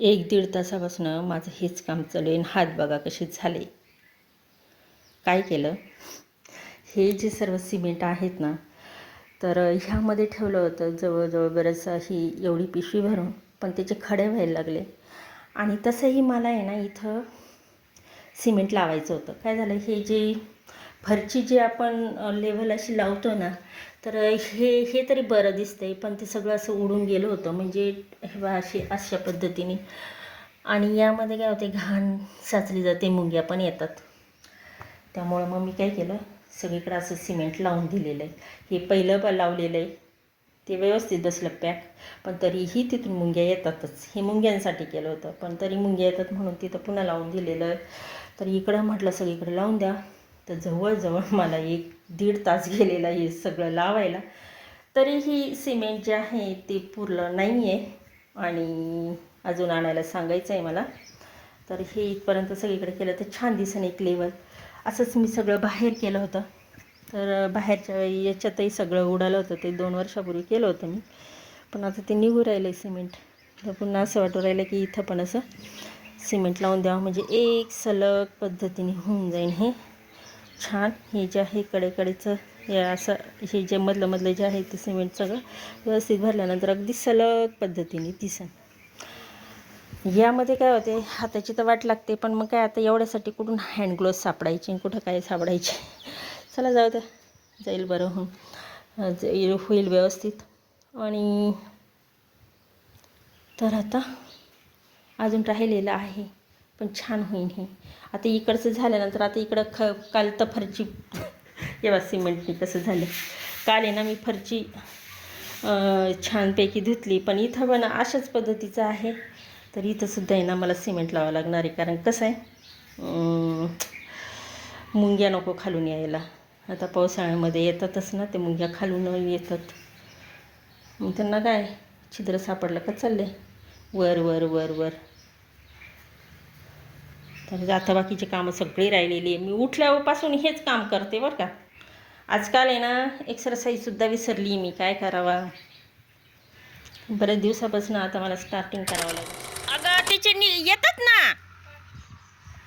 एक दीड तासापासून माझं हेच काम चालू आहे आणि हात बघा कसे झाले. काय केलं? हे जे सर्व सिमेंट आहेत ना तर ह्यामध्ये ठेवलं होतं जवळजवळ बरंचसं ही एवढी पिशवी भरून पण त्याचे खडे व्हायला लागले. आणि तसंही मला आहे ना इथं सिमेंट लावायचं होतं. काय झालं? हे जे फरची जी आपण लेवल अशी लावतो ना तर हे हे तरी बरं दिसतंय पण ते सगळं असं उडून गेलं होतं. म्हणजे हे बा अशी अशा पद्धतीने. आणि यामध्ये काय होते घाण साचली जाते मुंग्या पण येतात. त्यामुळं मग मी काय केलं सगळीकडे असं सिमेंट लावून दिलेलं आहे. हे पहिलं पण लावलेलं आहे. ते व्यवस्थित बसलं पॅक. पण तरीही तिथून मुंग्या येतातच. हे मुंग्यांसाठी केलं होतं. पण तरी मुंग्या येतात म्हणून तिथं पुन्हा लावून दिलेलं आहे. तर इकडं म्हटलं सगळीकडे लावून द्या. तर जवळजवळ मला एक दीड तास गेलेला हे सगळं लावायला. तरीही सिमेंट जे आहे ते पुरलं नाही आहे आणि अजून आणायला सांगायचं आहे मला. तर हे इथपर्यंत सगळीकडे केलं तर छान दिसून एक लेवल असंच मी सगळं बाहेर केलं होतं. तर बाहेरच्या वेळी याच्यातही सगळं उडालं होतं. ते दोन वर्षापूर्वी केलं होतं मी. पण आता ते निघू राहिलं आहे सिमेंट. तर पुन्हा असं वाटू राहिलं की इथं पण असं सिमेंट लावून द्यावं. म्हणजे एक सलग पद्धतीने होऊन जाईन हे. छान. हे जे आहे कडेकडेचं हे असं हे जे मधलं मधलं जे आहे ते सिमेंट सगळं व्यवस्थित भरल्यानंतर अगदी सलग पद्धतीने दिसन यामध्ये काय होते हाताची तर वाट लागते पण मग काय आता एवढ्यासाठी कुठून हँड ग्लोव्ज सापडायचे कुठं काय सापडायचे? चला जाऊ द्या. जाईल बरं होऊन. जाईल होईल व्यवस्थित. आणि तर आता अजून राहिलेलं आहे. पण छान होईन हे. आता इकडचं झाल्यानंतर आता इकडं ख काल तर फरची येवा सिमेंटनी कसं झालं. काल आहे ना मी फरची छानपैकी धुतली पण इथं पण अशाच पद्धतीचं आहे. तर इथंसुद्धा आहे ना मला सिमेंट लावावं लागणार आहे कारण कसं आहे मुंग्या नको खालून यायला. आता पावसाळ्यामध्ये येतातच ना ते मुंग्या खालून येतात. मग त्यांना काय छिद्र सापडलं का चालले वर वर वर वर. तर आता बाकीचे कामं सगळी राहिलेली आहे. मी उठल्यापासून हेच काम करते बरं का. आजकाल आहे ना एक्सरसाईजसुद्धा विसरली मी. काय करावा? बऱ्याच दिवसापासून आता मला स्टार्टिंग करावं लागेल. अगं त्याचे नि येतात ना.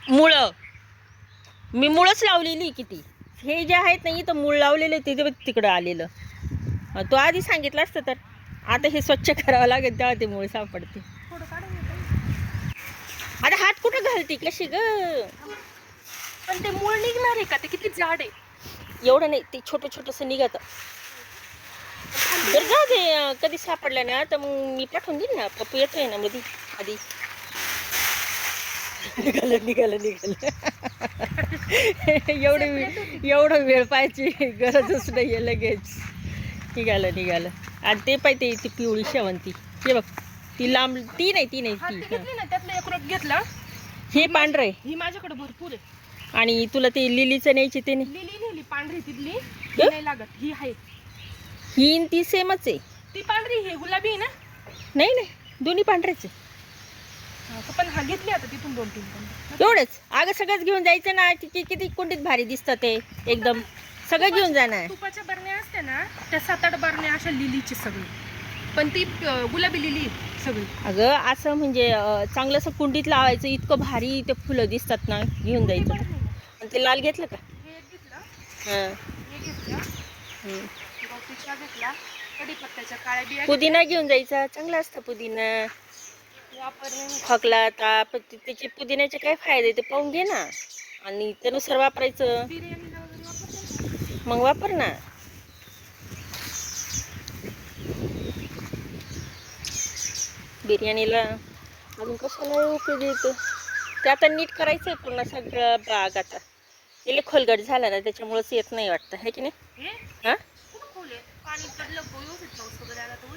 मुळं. मी मुळंच लावलेली किती. हे जे आहेत ना इथं मूळ लावलेलं तिथे तिकडं आलेलं. तो आधी सांगितलं असतं तर. आता हे स्वच्छ करावं लागेल तेव्हा ते मूळ सापडते आता हात कुठं घालते कशी ग? पण ते मूळ निघणार आहे का? ते किती जाड आहे. एवढं नाही ते छोटं छोटंसं निघत. बरं जा दे कधी सापडलं ना तर मग मी पाठवून देईन ना. पप्पू येतोय ना मध्ये आधी निघालं निघालं निघालं. एवढं एवढं वेळ पाहायची गरजच नाही आहे लगेच. निघालं निघालं. आणि ते पाहिजे ती पिवळी शेवंती. हे बघ ती लांब ती नाही ती नाही ती. एक घेतलं. हे पांढरं. ही माझ्याकडे भरपूर आहे. आणि तुला ते लिलीचं न्यायची ते नाही? लिली नेली पांढरी तिथली. ही? नाही लागत ही आहे. ही आणि ती सेमच आहे. ती पांढरी हे गुलाबी आहे ना? नाही नाही. दोन्ही पांढरेच आहे. हा, पण हा घेतली आता तिथून दोन तीन पण. एवढंच. अगं सगळंच घेऊन जायचं ना. किती किती कुंडीत भारी दिसतं ते एकदम. सगळं घेऊन जाणार. तुपाच्या बरण्या असते ना त्या सात आठ बरण्या अशा लिलीची सगळी. पण ती गुलाबी लिली सगळी. अगं असं म्हणजे चांगलं असं कुंडीत लावायचं इतकं भारी ते फुलं दिसतात ना घेऊन जायचं. आणि ते लाल घेतलं का? पुदिना घेऊन जायचा. चांगला असतं पुदिना. खोकला ताप त्याचे पुदिन्याचे काय फायदे ते पाहून घे ना. आणि त्यानुसार वापरायचं. मग वापर ना. बिर्याणीला. अजून कशाला उपयोगी येतं ते आता नीट करायचं आहे पूर्ण सगळं बाग आता. गेले खोलगट झाला ना त्याच्यामुळेच येत नाही वाटतं आहे की नाही? हे.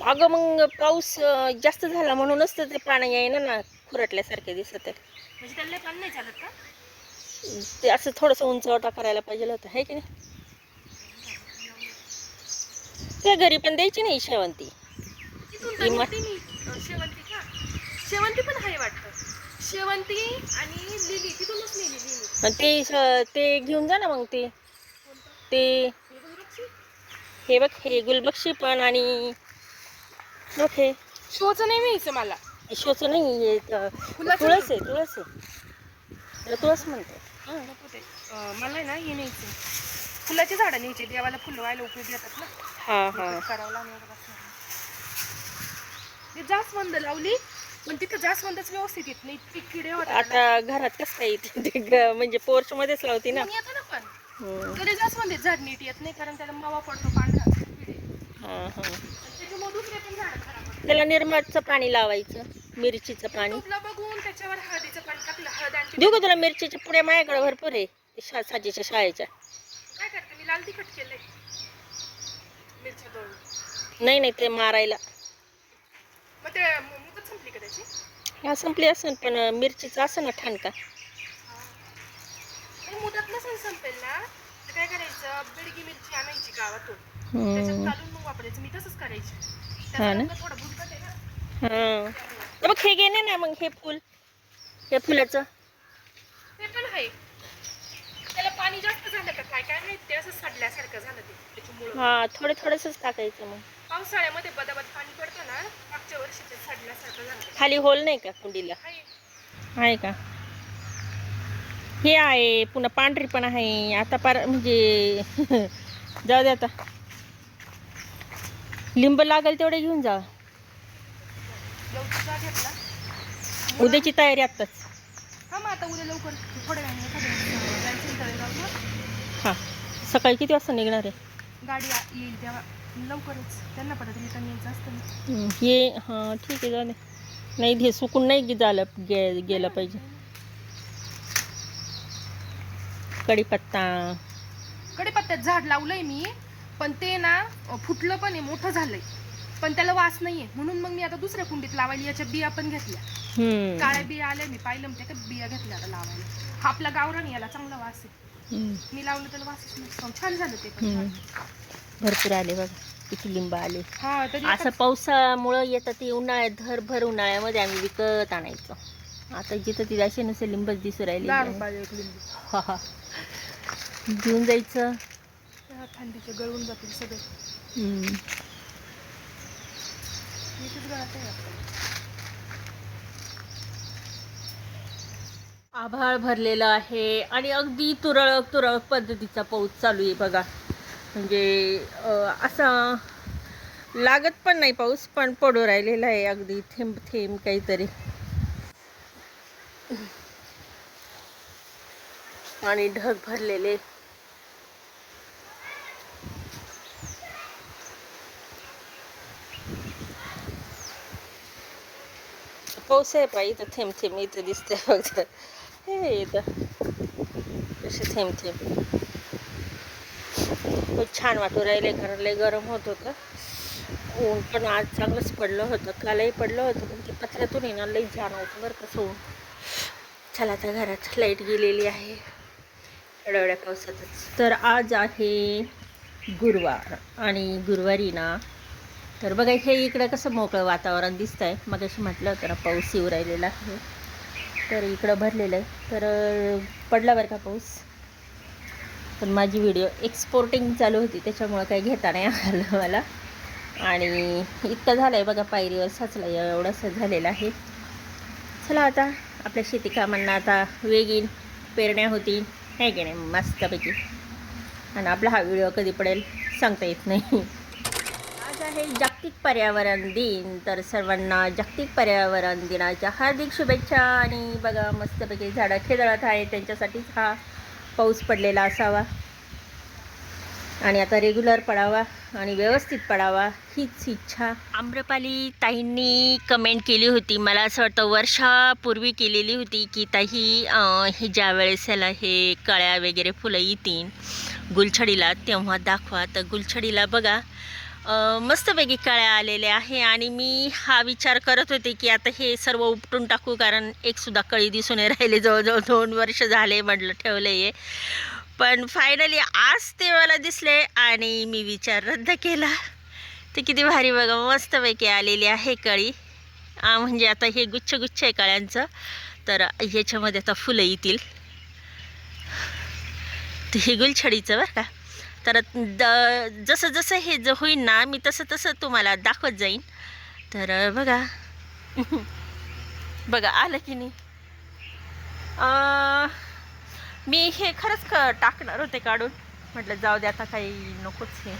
अगं मग पाऊस जास्त झाला म्हणूनच तर ते पाणी येईना ना खुरटल्यासारखे दिसत आहे. म्हणजे ते असं थोडंसं उंचवटा करायला पाहिजे होतं आहे की नाही? त्या घरी पण द्यायची नाही शेवंती. शेवंती का? शेवंती पण आहे वाटतं. शेवंती आणि लिली तिथूनच नेली लिली. आणि ते ते घेऊन जा ना मग ते. ते हे बघ. हे बघ हे गुलबक्षी पण आणि बघ हे. शोचं नाही न्यायचं मला. शोच नाही हे त- फुलाचं तुळस आहे तुळस आहे. त्याला तुळस म्हणते नको ते. अं, मला आहे ना हे न्यायचं फुलाची झाडं न्यायची देवाला फुलं व्हायला उपयोगी येतात ना. हा हा. करावं लागणार ते जास्वंद लावली पण तिथं जास्वंदच व्यवस्थित येत नाही इतके किडे होतात. आता घरात कसं काय येते? ते ग- म्हणजे पोर्च मध्येच लावती ना. मग येतं ना पण. हम्म. तरी जास्वंद झाड नीट येत नाही कारण त्याला मावा पडतो पांढरा किडे. हा हा. त्याच्यामुळे दुसरे पण झाड खराब होतात. त्याला निर्मळचं पाणी लावायचं मिरचीचं पाणी. बघून त्याच्यावर हळदीचं पाणी टाकलं हळद आणि देऊ का तुला मिरचीच्या पुड्या? माझ्याकडे भरपूर आहे शा साजीच्या शाळेच्या. काय करते? मी लाल तिखट केलंय. मिरच्या दोन. नाही नाही ते मारायला. मग ते मुदत संपली का त्याची? हा संपली असेल पण मिरचीचं असं ना ठाणका. मुदत नसेल संपेल ना तर काय करायचं? बेडगी मिरची आणायची गावातून. हम्म. त्याच्यात घालून मग वापरायचं. मी तसंच करायची. हा त्याचा ना? रंग थोडा बुडकट आहे ना. हा. तर मग हे घेणे ना मग हे फुल. हे फुलाचं. ते पण आहे. त्याला पाणी जास्त झालं का काय? काय माहीत ते असं सडल्यासारखं झालं ते. हा थोडं थोडंसंच टाकायचं मग. पावसाळ्यामध्ये बदाबद पाणी पडतं ना मागच्या वर्षी ते सडल्यासारखं झालं. खाली होल नाही का कुंडीला? आहे. आहे का? हे आहे पुन्हा पांढरी पण आहे. आता पार म्हणजे जाऊ दे आता. लिंब लागेल तेवढे घेऊन जा. घेतला. उद्याची तयारी आत्ताच. हा मग आता उद्या लवकर थोड्या वेळाने एखाद्या वेळेस जायचं तळेगावला. हां. सकाळी किती वाजता निघणार आहे? गाडी आ- येईल तेव्हा. लवकरच. त्यांना परत रिटर्न यायचं असतं ना. हम्म, हे हां ठीक आहे जाऊ दे. नाही हे सुकून नाही गे- झालं गे गेलं पाहिजे. कढीपत्ता. कढीपत्त्यात झाड लावलंय मी पण ते ना अ, फुटलं पण आहे मोठं झालंय. पण त्याला वास नाहीये. म्हणून मग मी आता दुसऱ्या कुंडीत लावायला याच्या बिया पण घेतल्या. काळ्या बिया आल्या मी पाहिलं ते का बिया घेतल्या आता लावायला. हा आपला गावरान याला चांगला वास आहे. मी लावलं त्याला वासच नसतो छान झालं ते पण. भरपूर आले बघा. किती लिंब आले. असं पावसामुळं येतं ते उन्हाळ्यात भर उन्हाळ्यामध्ये आम्ही विकत आणायचो. आता जिथं ती असे नसेल लिंबच दिसू राहिली. घेऊन जायचं. थंडीचे गळून जातील सगळे. आभाळ भरलेलं आहे आणि अगदी तुरळक तुरळक पद्धतीचा पाऊस चालू आहे बघा. म्हणजे असा लागत पण नाही पाऊस पण पडू राहिलेला आहे अगदी थेंब थेंब काहीतरी. आणि ढग भरलेले. पाऊस आहे पाहिजे इथं थेंब थेंब इथं दिसतंय फक्त हे इथं. कसे थेंब थेंब. खूप छान वाटू राहिले कारण लय गरम होत होतं. ऊन पण आज चांगलंच पडलं होतं कालही पडलं होतं पण ते पत्र्यातून येणार लई छान होतं बरं कसं ऊन चला आता घरात लाइट गेलेली आहे. एवढ्या पावसातच. तर आज आहे गुरुवार आणि गुरुवारी ना तर बघा हे इकडं कसं मोकळं वातावरण दिसतं आहे मग अशी म्हटलं होतं ना पाऊस येऊ राहिलेला आहे. तर इकडं भरलेलं आहे. तर पडला बरं का पाऊस? पण माझी व्हिडिओ एक्सपोर्टिंग चालू होती त्याच्यामुळं काही घेता नाही आलं मला. आणि इतकं झालं आहे बघा पायरीवर साचला एवढंसं झालेलं आहे. चला आता आपल्या शेती कामांना आता वेगीन पेरण्या होतील. आहे की नाही? मस्तपैकी. आणि आपला हा व्हिडिओ कधी पडेल सांगता येत नाही. आज आहे जागतिक पर्यावरण दिन तर सर्वांना जागतिक पर्यावरण दिनाच्या हार्दिक शुभेच्छा. आणि बघा मस्तपैकी झाडं खेदळत आहे त्यांच्यासाठीच हा पाऊस पडलेला असावा. आणि आता रेग्युलर पडावा आणि व्यवस्थित पडावा हीच इच्छा. आम्रपाली ताईंनी कमेंट केली होती. मला असं वाटतं वर्षापूर्वी केलेली होती की ताई हे ज्या वेळेस याला हे कळ्या वगैरे फुलं येतील गुलछडीला तेव्हा दाखवा. तर गुलछडीला बघा मस्तपैकी कळ्या आलेल्या आहे आणि मी हा विचार करत होते की आता हे सर्व उपटून टाकू कारण एकसुद्धा कळी दिसून राहिले. जवळजवळ दोन वर्ष झाले म्हटलं ठेवलं आहे पण फायनली आज ते मला दिसले आणि मी विचार रद्द केला. ते किती भारी बघा मस्तपैकी आलेली आहे कळी. म्हणजे आता हे गुच्छ गुच्छ आहे कळ्यांचं. तर ह्याच्यामध्ये आता फुलं येतील. तर हे गुलछडीचं बरं का? तर द जसं जसं हे ज होईन ना मी तसं तसं तुम्हाला दाखवत जाईन. तर बघा. बघा आलं की नाही? मी हे खरंच क टाकणार होते काढून. म्हटलं जाऊ दे आता काही नकोच हे.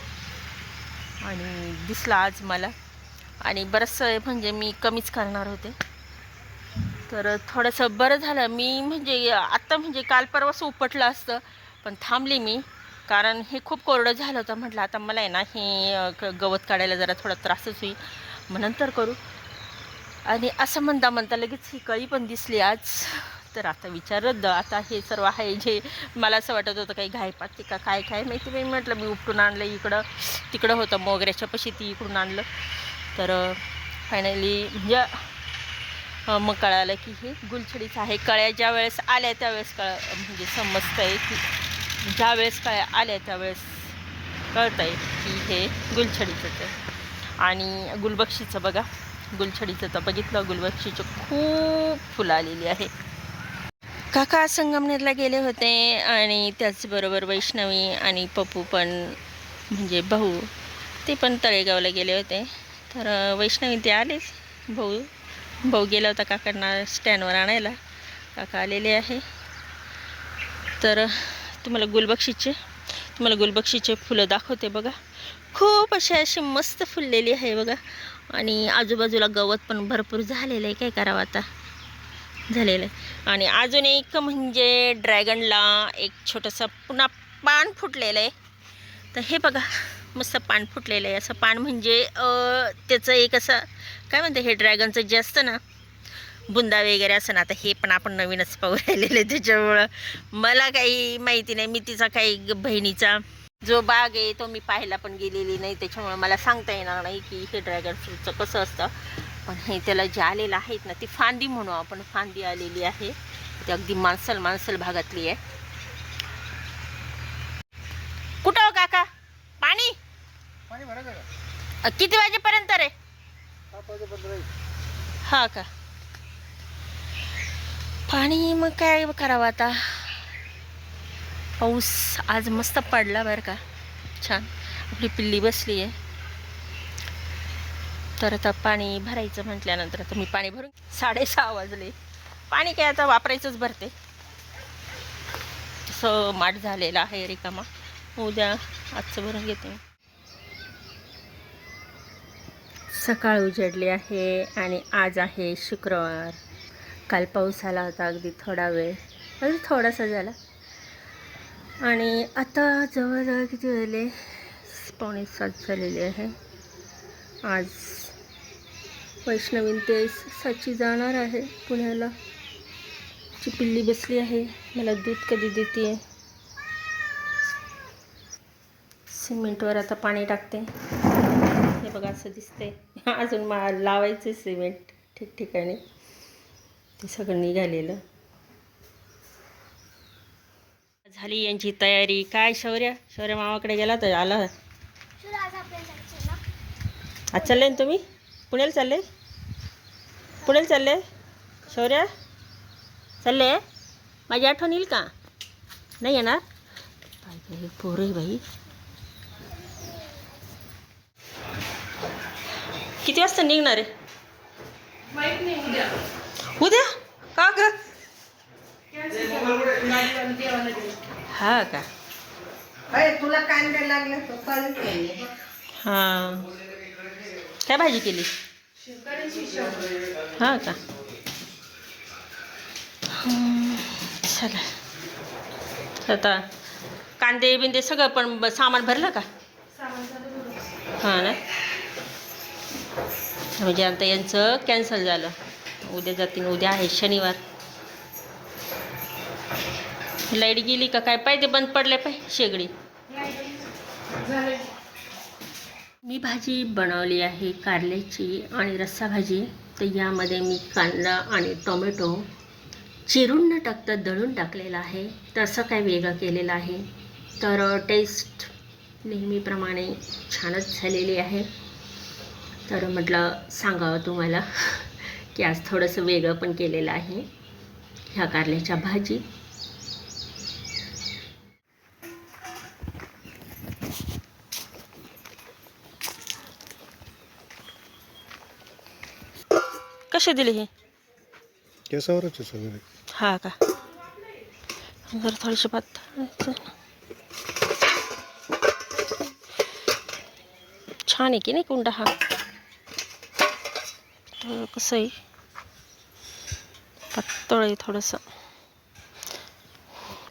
आणि दिसलं आज मला. आणि बरंचसं म्हणजे मी कमीच करणार होते. तर थोडंसं बरं झालं. मी म्हणजे आत्ता म्हणजे काल परवाच उपटलं असतं पण थांबली मी. कारण हे खूप कोरडं झालं होतं. म्हटलं आता मला आहे ना हे क- गवत काढायला जरा थोडा त्रासच होईल. मग नंतर करू. आणि असं म्हणता म्हणता लगेच ही कळी पण दिसली आज. तर आता विचार रद्द. आता हे सर्व आहे जे मला असं वाटत होतं काही घायपात ते का काय काय माहिती नाही म्हटलं मी उपटून आणलं इकडं. तिकडं होतं मोगऱ्याच्या पशी ती इकडून आणलं. तर फायनली म्हणजे मग कळालं की हे गुलछडीचं आहे. कळ्या ज्या वेळेस आल्या त्यावेळेस कळ म्हणजे समजतं आहे की ज्या वेळेस काय आल्या त्यावेळेस कळतं आहे की हे गुलछडीचंच आहे. आणि गुलबक्षीचं बघा गुलछडीचं तर बघितलं गुलबक्षीचं खूप फुलं आलेली आहे. काका संगमनेरला गेले होते आणि त्याचबरोबर वैष्णवी आणि पप्पू पण म्हणजे भाऊ ते पण तळेगावला गेले होते. तर वैष्णवी ते आलेच भाऊ भाऊ गेला होता काकांना स्टँडवर आणायला. काका आलेले आहे. तर तुम्हाला गुलबक्षीचे तुम्हाला गुलबक्षीचे फुलं दाखवते बघा. खूप असे अशी मस्त फुललेली आहे बघा. आणि आजूबाजूला गवत पण भरपूर झालेलं आहे काय करावं आता? झालेलं आहे. आणि अजून एक म्हणजे ड्रॅगनला एक छोटंसं पुन्हा पान फुटलेलं आहे. तर हे बघा मस्त पान फुटलेलं आहे. असं पान म्हणजे त्याचं एक असं काय म्हणते हे ड्रॅगनचं जे असतं ना बुंदा वगैरे असं ना आता हे पण आपण नवीनच पाहू राहिलेले त्याच्यामुळं. मला काही माहिती नाही मी तिचा काही बहिणीचा जो बाग आहे तो मी पाहायला पण गेलेली नाही त्याच्यामुळं मला सांगता येणार नाही की हे ड्रॅगन फ्रूटचं कसं असतं. पण हे त्याला जे आलेलं आहेत ना ती फांदी म्हणू आपण फांदी आलेली आहे. ती अगदी माणसल माणसल भागातली आहे. कुठं हो काका? पाणी? किती वाजेपर्यंत रे? हा का? पाणी मग काय करावं आता? पाऊस आज मस्त पडला बरं का. छान. आपली पिल्ली बसली आहे तर आता पाणी भरायचं म्हटल्यानंतर आता मी पाणी भरून साडेसहा वाजले. पाणी काय आता वापरायचंच भरते. तसं माठ झालेलं आहे रिकामा. उद्या आजचं भरून घेते सकाळ उजडली आहे आणि आज आहे शुक्रवार. काल पाऊस आला होता अगदी थोडा वेळ. अगदी थोडासा झाला. आणि आता जवळजवळ किती झाले पावणे सात झालेले आहे. आज वैष्णवीन ते साची जाणार आहे पुण्याला. ची पिल्ली बसली आहे. मला दूध कधी देते सिमेंटवर आता पाणी टाकते. हे बघा असं दिसते अजून मा लावायचं सिमेंट ठिकठिकाणी. ते सगळं निघालेलं. झाली यांची तयारी. काय शौर्य? शौर्य मामाकडे गेला तर आला. आज चालले ना तुम्ही? पुण्याला चालले? पुण्याला चालले? शौर्य? चालले? माझी आठवण येईल का? नाही येणार? हे पोरं आहे बाई. किती वाजता निघणार आहे? माहीत नाही उद्या? का ग. हा का? तुला कांदे लागले? हां. काय भाजी केली. हा का? चला. आता कांदे बिंदे सगळं पण सामान भरलं का. हां ना? म्हणजे आता यांचं कॅन्सल झालं. उद्या जातील उद्या आहे शनिवार. लाइट गेली का काय? पाहिजे बंद पडले पाय शेगडी. मी भाजी बनवली आहे कारल्याची आणि रस्सा भाजी. तर यामध्ये मी कांदा आणि टोमॅटो चिरून न टाकता दळून टाकलेला आहे. तसं काय वेगळं केलेलं आहे. तर टेस्ट नेहमीप्रमाणे छानच झालेली आहे. तर म्हटलं सांगावं तुम्हाला. की आज थोडंसं वेगळं पण केलेलं आहे. ह्या कारल्याच्या भाजी. कसे दिले हे? केसावरच सगळे. हा का? जर थोडीशी पातळ छान आहे की नाही कुंडा हा? तर कसं आहे? पातळ आहे थोडंसं.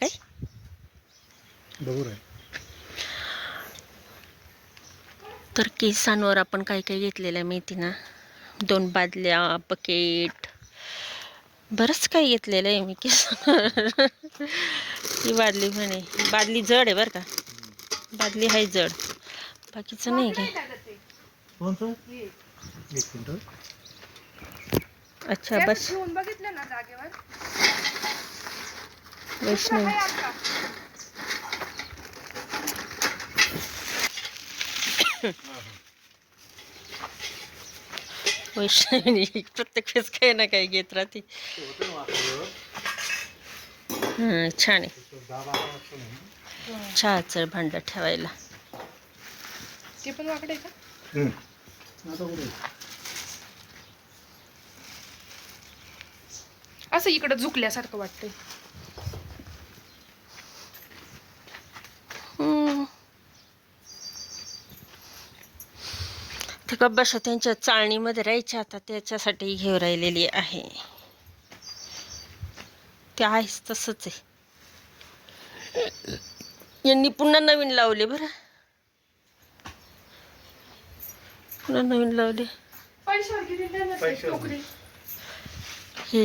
काय? तर केसांवर आपण काय काय घेतलेलं आहे माहिती ना? दोन बादल्या बकेट बरंच काही घेतलेलं आहे मी केसांवर. ही बादली म्हणे. बादली जड आहे बरं का? बादली आहे जड. बाकीचं नाही काय? अच्छा बस. ठेवून बघितलं ना जागेवर. वैष्णवी. काय आता? वैष्णवीने प्रत्येक वेळेस काही ना काही घेत राहते. हं, छान आहे. चहाचं भांडं ठेवायला. ते पण वाकडे का आता कुठे? असं इकडं झुकल्यासारखं वाटतंय. हम्म. ते गब्बाशा त्यांच्या चाळणीमध्ये राहायच्या आता त्याच्यासाठी घेऊन राहिलेली आहे. ते आहेच तसंच आहे. यांनी पुन्हा नवीन लावले बरं. पुन्हा नवीन लावले. पैशावर किती देणार ते पैशावर. टोकरी? हे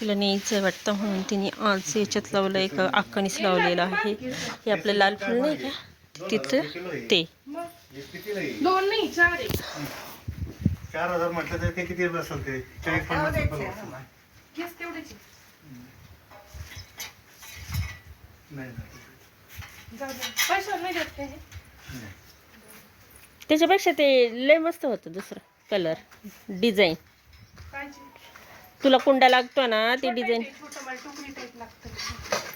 तिला न्यायचं आहे वाटतं म्हणून तिने आज याच्यात लावलं एक अक्कनीच लावलेलं आहे. हे आपलं लाल फुल नाही का? तिथं ते. मग किती नाही दोन नाही चार आहे. चार हजार म्हटलं तर ते किती बसेल ते? चाळीस पन्नास रुपये. नाही पैशावर नाही देत हे? त्याच्यापेक्षा ते लय मस्त होतं दुसरं कलर डिझाईन? तुला कुंडा लागतो ना ती डिझाईन टोकरी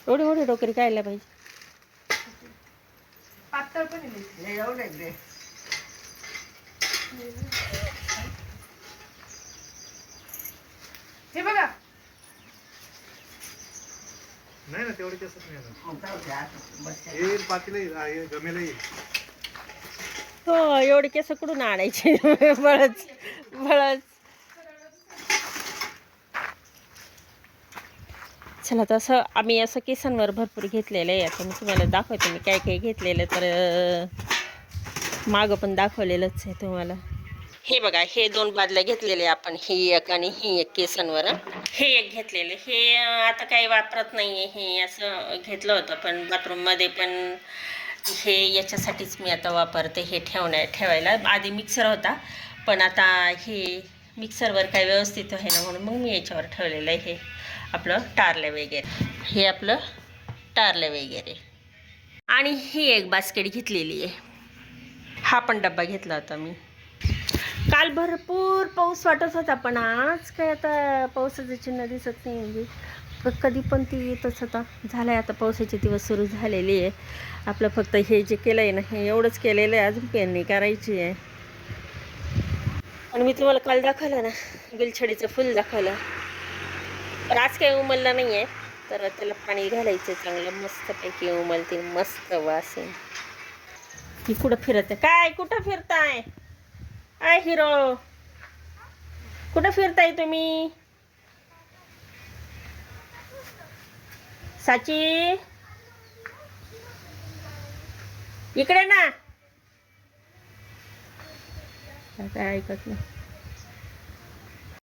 एवढी मोठी डोकरी कायला पाहिजे. पातळ पण. हे हे बघा. नाही ना तेवढे केसच नाही हे पातीला हा, हे गमेला येईल. हो एवढे केस कुठून आणायचे? बळच बळच. चला तसं आम्ही असं केसांवर भरपूर घेतलेलं आहे. आता मी तुम्हाला दाखवते मी काय काय घेतलेलं तर मागं पण दाखवलेलंच आहे तुम्हाला. हे बघा हे दोन बादल्या घेतलेले आपण ही एक आणि ही एक केसांवर. हे एक घेतलेलं हे आता काही वापरत नाही आहे हे असं घेतलं होतं पण बाथरूममध्ये पण हे याच्यासाठीच मी आता वापरते हे ठेवण्या ठेवायला. आधी मिक्सर होता पण आता हे मिक्सरवर काही व्यवस्थित आहे ना म्हणून मग मी याच्यावर ठेवलेलं आहे. हे आपलं टारलं वगैरे. हे आपलं टारलं वगैरे. आणि ही एक बास्केट घेतलेली आहे. हा पण डब्बा घेतला होता मी. काल भरपूर पाऊस वाटत होता पण आज काय आता पावसाचं चिन्ह दिसत नाही म्हणजे. कधी पण ती येतच होता झालं आहे आता पावसाचे दिवस सुरू झालेले आहे. आपलं फक्त हे जे केलं आहे ना हे एवढंच केलेलं आहे अजून पेरणी करायची आहे. आणि मी तुम्हाला काल दाखवलं ना गुलछडीचं फुल दाखवलं. आज काही उमललं नाही आहे तर त्याला पाणी घालायचं चांगलं. मस्तपैकी उमलते मस्त वास ती कुठं फिरत काय? कुठं फिरताय? I hero. कुठं फिरताय तुम्ही? साची? इकडे ना. काय ऐकत नाही.